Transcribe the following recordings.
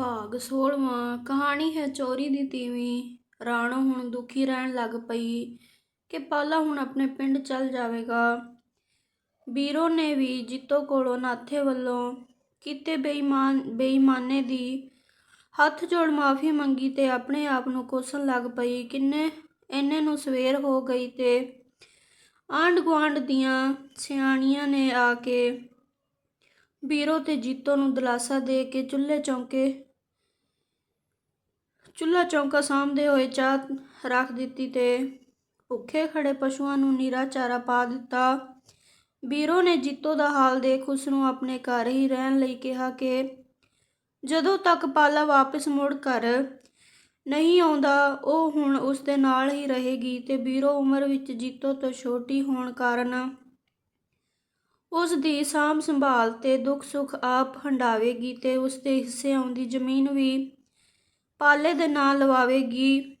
ਭਾਗ 16ਵਾਂ ਕਹਾਣੀ ਹੈ ਚੋਰੀ ਦੀ ਤੀਵੀਂ। ਰਾਣੋ ਹੁਣ ਦੁਖੀ ਰਹਿਣ ਲੱਗ ਪਈ ਕਿ ਪਾਲਾ ਹੁਣ ਆਪਣੇ ਪਿੰਡ ਚੱਲ ਜਾਵੇਗਾ। ਬੀਰੋ ਨੇ ਵੀ ਜੀਤੋ ਕੋਲੋਂ ਨਾਥੇ ਵੱਲੋਂ ਕੀਤੇ ਬੇਈਮਾਨ, ਬੇਈਮਾਨੇ ਦੀ ਹੱਥ ਜੋੜ ਮਾਫੀ ਮੰਗੀ ਤੇ ਆਪਣੇ ਆਪ ਨੂੰ ਕੋਸਣ ਲੱਗ ਪਈ। ਕਿੰਨੇ, ਇੰਨੇ ਨੂੰ ਸਵੇਰ ਹੋ ਗਈ ਤੇ ਆਂਢ ਗੁਆਂਢ ਦੀਆਂ ਸਿਆਣੀਆਂ ਨੇ ਆ ਕੇ ਬੀਰੋ ਤੇ ਜੀਤੋ ਨੂੰ ਦਲਾਸਾ ਦੇ ਕੇ ਚੁੱਲ੍ਹੇ ਚੌਂਕੇ ਚੁੱਲ੍ਹਾ ਚੌਂਕਾ ਸਾਂਭਦੇ ਹੋਏ ਚਾਹ ਰੱਖ ਦਿੱਤੀ ਤੇ ਭੁੱਖੇ ਖੜੇ ਪਸ਼ੂਆਂ ਨੂੰ ਨੀਰਾ ਚਾਰਾ ਪਾ ਦਿੱਤਾ। ਵੀਰੋ ਨੇ ਜੀਤੋ ਦਾ ਹਾਲ ਦੇਖ ਉਸ ਨੂੰ ਆਪਣੇ ਘਰ ਹੀ ਰਹਿਣ ਲਈ ਕਿਹਾ ਕਿ ਜਦੋਂ ਤੱਕ ਪਾਲਾ ਵਾਪਸ ਮੁੜ ਘਰ ਨਹੀਂ ਆਉਂਦਾ, ਉਹ ਹੁਣ ਉਸ ਦੇ ਨਾਲ ਹੀ ਰਹੇਗੀ ਤੇ ਵੀਰੋ ਉਮਰ ਵਿੱਚ ਜੀਤੋ ਤੋਂ ਛੋਟੀ ਹੋਣ ਕਾਰਨ ਉਸ ਦੀ ਸਾਂਭ ਸੰਭਾਲ ਤੇ ਦੁੱਖ ਸੁੱਖ ਆਪ ਹੰਡਾਵੇਗੀ ਤੇ ਉਸ ਦੇ ਹਿੱਸੇ ਆਉਂਦੀ ਜ਼ਮੀਨ ਵੀ ਪਾਲੇ ਦੇ ਨਾਂ ਲਵਾਵੇਗੀ।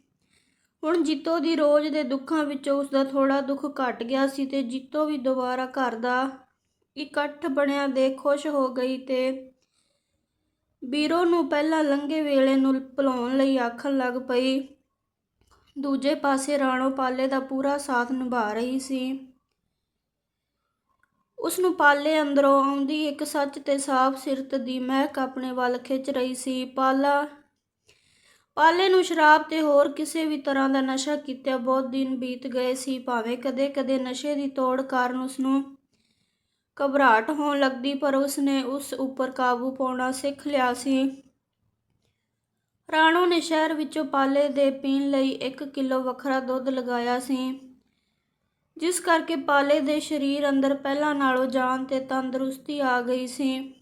ਹੁਣ ਜੀਤੋ ਦੀ ਰੋਜ਼ ਦੇ ਦੁੱਖਾਂ ਵਿੱਚੋਂ ਉਸ ਦਾ ਥੋੜਾ ਦੁੱਖ ਘਟ ਗਿਆ ਸੀ ਤੇ ਜੀਤੋ ਵੀ ਦੁਬਾਰਾ ਘਰ ਦਾ ਇਕੱਠ ਬਣਿਆ ਦੇ ਖੁਸ਼ ਹੋ ਗਈ ਤੇ ਬੀਰੋ ਨੂੰ ਪਹਿਲਾਂ ਲੰਘੇ ਵੇਲੇ ਨੂੰ ਭੁਲਾਉਣ ਲਈ ਆਖਣ ਲੱਗ ਪਈ। ਦੂਜੇ ਪਾਸੇ ਰਾਣੋ ਪਾਲੇ ਦਾ ਪੂਰਾ ਸਾਥ ਨਿਭਾ ਰਹੀ ਸੀ। ਉਸ ਨੂੰ ਪਾਲੇ ਅੰਦਰੋਂ ਆਉਂਦੀ ਇੱਕ ਸੱਚ ਤੇ ਸਾਫ਼ ਸਿਰਤ ਦੀ ਮਹਿਕ ਆਪਣੇ ਵੱਲ ਖਿੱਚ ਰਹੀ ਸੀ। ਪਾਲਾ ਪਾਲੇ ਨੂੰ ਸ਼ਰਾਬ ਤੇ ਹੋਰ ਕਿਸੇ ਵੀ ਤਰ੍ਹਾਂ ਦਾ ਨਸ਼ਾ ਕੀਤਿਆਂ ਬਹੁਤ ਦਿਨ ਬੀਤ ਗਏ ਸੀ, ਭਾਵੇਂ ਕਦੇ-ਕਦੇ ਨਸ਼ੇ ਦੀ ਤੋੜ ਕਾਰਨ ਉਸ ਨੂੰ ਘਬਰਾਹਟ ਹੋਣ ਲੱਗਦੀ, ਪਰ ਉਸ ਨੇ ਉਸ ਉੱਪਰ ਕਾਬੂ ਪਾਉਣਾ ਸਿੱਖ ਲਿਆ ਸੀ। ਰਾਣੋ ਨੇ ਸ਼ਹਿਰ ਵਿੱਚੋਂ ਪਾਲੇ ਦੇ ਪੀਣ ਲਈ 1 ਕਿਲੋ ਵੱਖਰਾ ਦੁੱਧ ਲਗਾਇਆ ਸੀ, ਜਿਸ ਕਰਕੇ ਪਾਲੇ ਦੇ ਸਰੀਰ ਅੰਦਰ ਪਹਿਲਾਂ ਨਾਲੋਂ ਜਾਨ ਤੇ ਤੰਦਰੁਸਤੀ ਆ ਗਈ ਸੀ।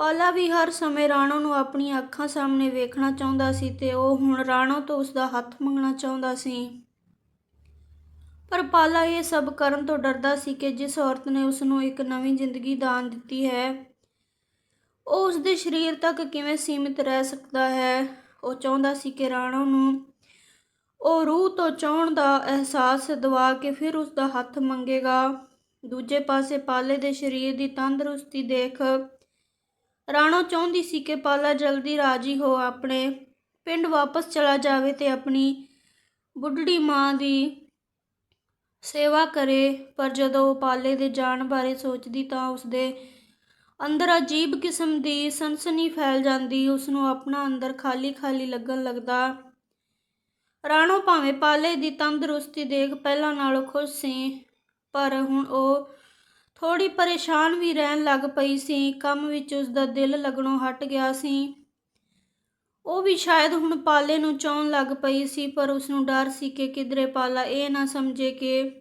ਪਾਲਾ ਵੀ ਹਰ ਸਮੇਂ ਰਾਣੋ ਨੂੰ ਆਪਣੀਆਂ ਅੱਖਾਂ ਸਾਹਮਣੇ ਵੇਖਣਾ ਚਾਹੁੰਦਾ ਸੀ ਤੇ ਉਹ ਹੁਣ ਰਾਣੋ ਤੋਂ ਉਸਦਾ ਹੱਥ ਮੰਗਣਾ ਚਾਹੁੰਦਾ ਸੀ। ਪਰ ਪਾਲਾ ਇਹ ਸਭ ਕਰਨ ਤੋਂ ਡਰਦਾ ਸੀ ਕਿ ਜਿਸ ਔਰਤ ਨੇ ਉਸ ਨੂੰ ਇੱਕ ਨਵੀਂ ਜ਼ਿੰਦਗੀ ਦਾਨ ਦਿੱਤੀ ਹੈ, ਉਹ ਉਸ ਦੇ ਸਰੀਰ ਤੱਕ ਕਿਵੇਂ ਸੀਮਿਤ ਰਹਿ ਸਕਦਾ ਹੈ, ਉਹ ਚਾਹੁੰਦਾ ਸੀ ਕਿ ਰਾਣੋ ਨੂੰ ਉਹ ਰੂਹ ਤੋਂ ਚਾਹਣ ਦਾ ਅਹਿਸਾਸ ਦਿਵਾ ਕੇ ਫਿਰ ਉਸ ਦਾ ਹੱਥ ਮੰਗੇਗਾ। ਦੂਜੇ ਪਾਸੇ ਪਾਲੇ ਦੇ ਸਰੀਰ ਦੀ ਤੰਦਰੁਸਤੀ ਦੇਖ ਰਾਣੋ ਚਾਹੁੰਦੀ ਸੀ ਕਿ ਪਾਲਾ ਜਲਦੀ ਰਾਜੀ ਹੋ, ਆਪਣੇ ਪਿੰਡ ਵਾਪਸ ਚਲਾ ਜਾਵੇ ਤੇ ਆਪਣੀ ਬੁੱਢੜੀ ਮਾਂ ਦੀ ਸੇਵਾ ਕਰੇ। ਪਰ ਜਦੋਂ ਉਹ ਪਾਲੇ ਦੇ ਜਾਣ ਬਾਰੇ ਸੋਚਦੀ ਤਾਂ ਉਸਦੇ ਅੰਦਰ ਅਜੀਬ ਕਿਸਮ ਦੀ ਸਨਸਨੀ ਫੈਲ ਜਾਂਦੀ। ਉਸ ਨੂੰ ਆਪਣਾ ਅੰਦਰ ਖਾਲੀ-ਖਾਲੀ ਲੱਗਣ ਲੱਗਦਾ, ਰਾਣੋ, ਭਾਵੇਂ ਪਾਲੇ ਦੀ ਤੰਦਰੁਸਤੀ ਦੇਖ ਪਹਿਲਾਂ ਨਾਲੋਂ ਖੁਸ਼ ਸੀ, ਪਰ ਹੁਣ ਉਹ ਥੋੜੀ ਪਰੇਸ਼ਾਨ ਵੀ ਰਹਿਣ ਲੱਗ ਪਈ ਸੀ। ਕੰਮ ਵਿੱਚ ਉਸ ਦਾ ਦਿਲ ਲੱਗਣੋਂ ਹਟ ਗਿਆ ਸੀ। ਉਹ ਵੀ ਸ਼ਾਇਦ ਹੁਣ ਪਾਲੇ ਨੂੰ ਚਾਹਣ ਲੱਗ ਪਈ ਸੀ, ਪਰ ਉਸ ਨੂੰ ਡਰ ਸੀ ਕਿ ਕਿਧਰੇ ਪਾਲਾ ਇਹ ਨਾ ਸਮਝੇ ਕਿ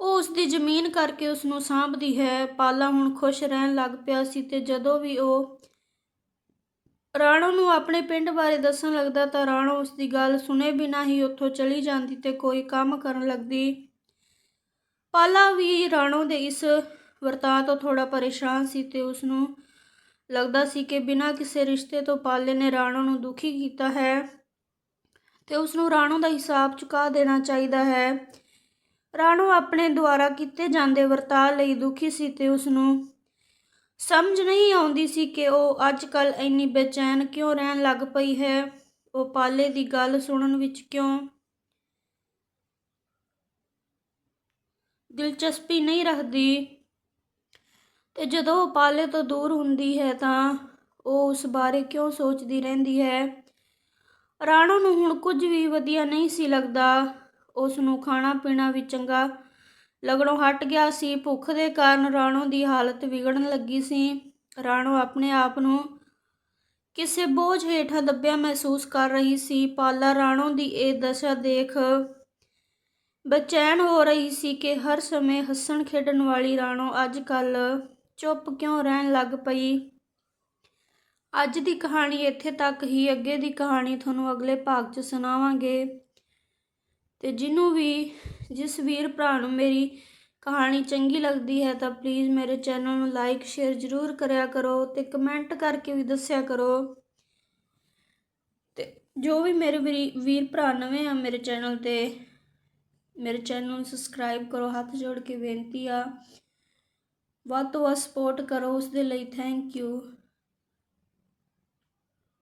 ਉਹ ਉਸ ਦੀ ਜ਼ਮੀਨ ਕਰਕੇ ਉਸ ਨੂੰ ਸਾਂਭਦੀ ਹੈ। ਪਾਲਾ ਹੁਣ ਖੁਸ਼ ਰਹਿਣ ਲੱਗ ਪਿਆ ਸੀ ਤੇ ਜਦੋਂ ਵੀ ਉਹ ਰਾਣੋ ਨੂੰ ਆਪਣੇ ਪਿੰਡ ਬਾਰੇ ਦੱਸਣ ਲੱਗਦਾ ਤਾਂ ਰਾਣੋ ਉਸ ਦੀ ਗੱਲ ਸੁਨੇ ਬਿਨਾਂ ਹੀ ਉੱਥੋਂ ਚਲੀ ਜਾਂਦੀ ਤੇ ਕੋਈ ਕੰਮ ਕਰਨ ਲੱਗਦੀ। ਪਾਲਾ ਵੀ ਰਾਣੋ ਦੇ ਇਸ ਵਰਤਾਅ ਤੋਂ ਥੋੜਾ ਪਰੇਸ਼ਾਨ ਸੀ ਤੇ ਉਸ ਨੂੰ ਲੱਗਦਾ ਸੀ ਕਿ ਬਿਨਾਂ ਕਿਸੇ ਰਿਸ਼ਤੇ ਤੋਂ ਪਾਲੇ ਨੇ ਰਾਣੋ ਨੂੰ ਦੁਖੀ ਕੀਤਾ ਹੈ। ਤੇ ਉਸ ਨੂੰ ਰਾਣੋ ਦਾ ਹਿਸਾਬ ਚੁਕਾ ਦੇਣਾ ਚਾਹੀਦਾ ਹੈ। ਰਾਣੋ ਆਪਣੇ ਦੁਆਰਾ ਕੀਤੇ ਜਾਂਦੇ ਵਰਤਾਅ ਲਈ ਦੁਖੀ ਸੀ ਤੇ ਉਸ ਨੂੰ ਸਮਝ ਨਹੀਂ ਆਉਂਦੀ ਸੀ ਕਿ ਉਹ ਅੱਜ-ਕੱਲ ਇੰਨੀ ਬੇਚੈਨ ਕਿਉਂ ਰਹਿਣ ਲੱਗ ਪਈ ਹੈ। ਉਹ ਪਾਲੇ ਦੀ ਗੱਲ ਸੁਣਨ ਵਿੱਚ ਕਿਉਂ ਦਿਲਚਸਪੀ ਨਹੀਂ ਰੱਖਦੀ। ਤੇ ਜਦੋਂ ਉਹ ਪਾਲੇ ਤੋਂ ਦੂਰ ਹੁੰਦੀ ਹੈ ਤਾਂ ਉਹ ਉਸ ਬਾਰੇ ਕਿਉਂ ਸੋਚਦੀ ਰਹਿੰਦੀ ਹੈ? ਰਾਣੋ ਨੂੰ ਹੁਣ ਕੁਝ ਵੀ ਵਧੀਆ ਨਹੀਂ ਸੀ ਲੱਗਦਾ। ਉਸ ਨੂੰ ਖਾਣਾ ਪੀਣਾ ਵੀ ਚੰਗਾ ਲੱਗਣੋਂ ਹਟ ਗਿਆ ਸੀ। ਭੁੱਖ ਦੇ ਕਾਰਨ ਰਾਣੋ ਦੀ ਹਾਲਤ ਵਿਗੜਨ ਲੱਗੀ ਸੀ। ਰਾਣੋ ਆਪਣੇ ਆਪ ਨੂੰ ਕਿਸੇ ਬੋਝ ਹੇਠਾਂ ਦੱਬਿਆ ਮਹਿਸੂਸ ਕਰ ਰਹੀ ਸੀ। ਪਾਲਾ ਰਾਣੋ ਦੀ ਇਹ ਦਸ਼ਾ ਦੇਖ ਬੇਚੈਨ ਹੋ ਰਹੀ ਸੀ ਕਿ ਹਰ ਸਮੇਂ ਹੱਸਣ ਖੇਡਣ ਵਾਲੀ ਰਾਣੋ ਅੱਜ ਕੱਲ ਚੁੱਪ ਕਿਉਂ ਰਹਿਣ ਲੱਗ ਪਈ? ਅੱਜ ਦੀ ਕਹਾਣੀ ਇੱਥੇ ਤੱਕ ਹੀ, ਅੱਗੇ ਦੀ ਕਹਾਣੀ ਤੁਹਾਨੂੰ ਅਗਲੇ ਭਾਗ 'ਚ ਸੁਣਾਵਾਂਗੇ। ਤੇ ਜਿਹਨੂੰ ਵੀ, ਜਿਸ ਵੀਰ ਭਰਾ ਨੂੰ ਮੇਰੀ ਕਹਾਣੀ ਚੰਗੀ ਲੱਗਦੀ ਹੈ, ਤਾਂ ਪਲੀਜ਼ ਮੇਰੇ ਚੈਨਲ ਨੂੰ ਲਾਈਕ ਸ਼ੇਅਰ ਜ਼ਰੂਰ ਕਰਿਆ ਕਰੋ ਤੇ ਕਮੈਂਟ ਕਰਕੇ ਵੀ ਦੱਸਿਆ ਕਰੋ। ਤੇ ਜੋ ਵੀ ਮੇਰੇ ਵੀਰ ਭਰਾ ਨਵੇਂ ਆ ਮੇਰੇ ਚੈਨਲ ਤੇ ਮੇਰੇ ਚੈਨਲ ਨੂੰ ਸਬਸਕ੍ਰਾਈਬ ਕਰੋ, ਹੱਥ ਜੋੜ ਕੇ ਬੇਨਤੀ ਆ। ਵੱਧ ਤੋਂ ਵੱਧ ਸਪੋਰਟ ਕਰੋ ਉਸ ਦੇ ਲਈ ਥੈਂਕ ਯੂ